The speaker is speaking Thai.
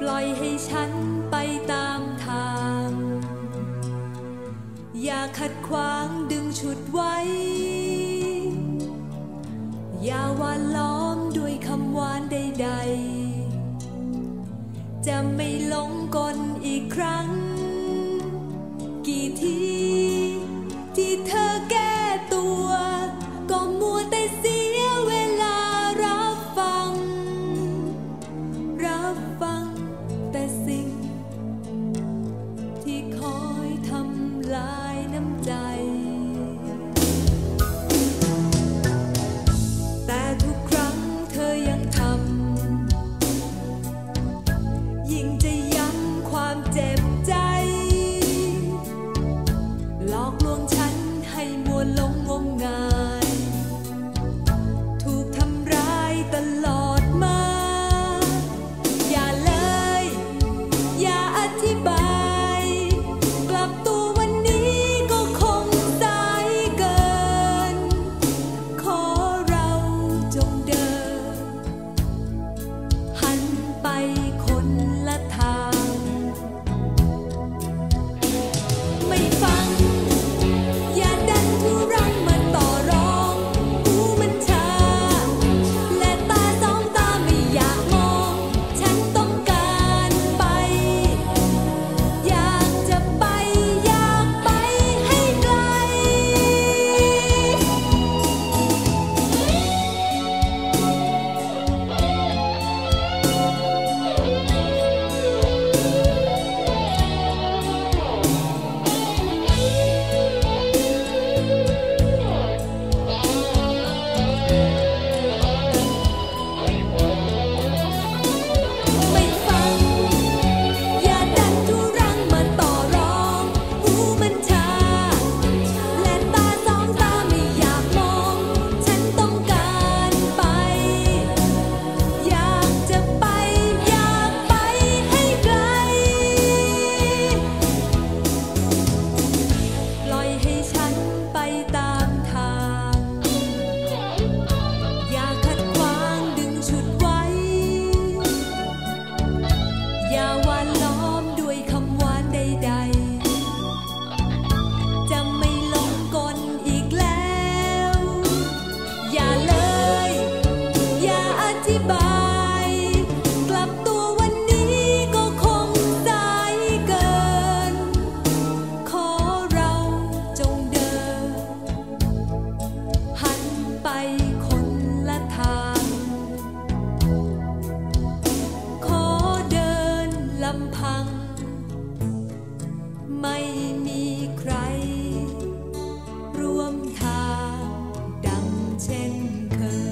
ปล่อยให้ฉันไปตามทาง อย่าขัดขวางดึงฉุดไว้ อย่าวานล้อมด้วยคำหวานใดๆ จะไม่หลงกลอีกครั้ง luồng chắn hay mùa lông ngông ngài? ไม่มีใคร ร่วมทางดังเช่นเคย